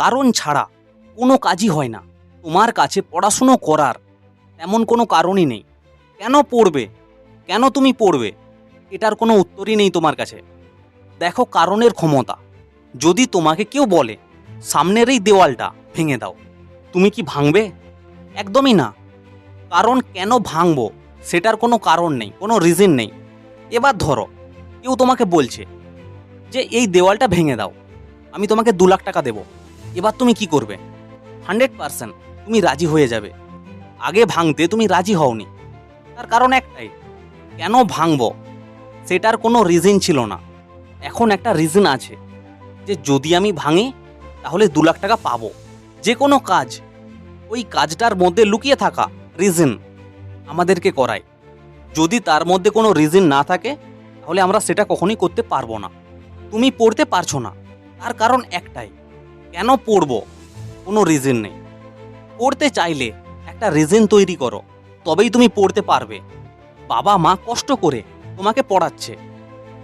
কারণ ছাড়া কোনো কাজই হয় না। তোমার কাছে পড়াশুনো করার তেমন কোনো কারণই নেই। কেন পড়বে? কেন তুমি পড়বে? এটার কোনো উত্তরই নেই তোমার কাছে। দেখো কারণের ক্ষমতা। যদি তোমাকে কেউ বলে, সামনের এই দেওয়ালটা ভেঙে দাও, তুমি কি ভাঙবে? একদমই না। কারণ কেন ভাঙবো? সেটার কোনো কারণ নেই, কোনো রিজন নেই। এবার ধরো, কেউ তোমাকে বলছে যে, এই দেওয়ালটা ভেঙে দাও, আমি তোমাকে দু লাখ টাকা দেবো। এবার তুমি কি করবে? হান্ড্রেড পারসেন্ট তুমি রাজি হয়ে যাবে। আগে ভাঙতে তুমি রাজি হওনি। তার কারণ একটাই, কেন ভাঙব? সেটার কোনো রিজন ছিল না। এখন একটা রিজন আছে যে যদি আমি ভাঙি, তাহলে দু লাখ টাকা পাবো। যে কোনো কাজ, ওই কাজটার মধ্যে লুকিয়ে থাকা রিজন আমাদেরকে করায়। যদি তার মধ্যে কোনো রিজন না থাকে, তাহলে আমরা সেটা কখনোই করতে পারব না। তুমি পড়তে পারছ না। তার কারণ একটাই কেন পড়ব? কোনো রিজন নেই। পড়তে চাইলে একটা রিজন তৈরি করো, তবেই তুমি পড়তে পারবে। বাবা মা কষ্ট করে তোমাকে পড়াচ্ছে।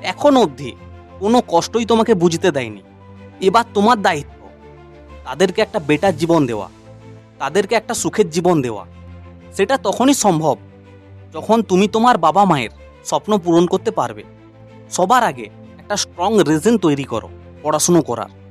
এখন অবধি কোনো কষ্টই তোমাকে বুঝতে দেয়নি। এবার তোমার দায়িত্ব, তাদেরকে একটা বেটার জীবন দেওয়া, তাদেরকে একটা সুখের জীবন দেওয়া। সেটা তখনই সম্ভব যখন তুমি তোমার বাবা মায়ের স্বপ্ন পূরণ করতে পারবে। সবার আগে একটা স্ট্রং রিজন তৈরি করো, পড়াশুনো করার।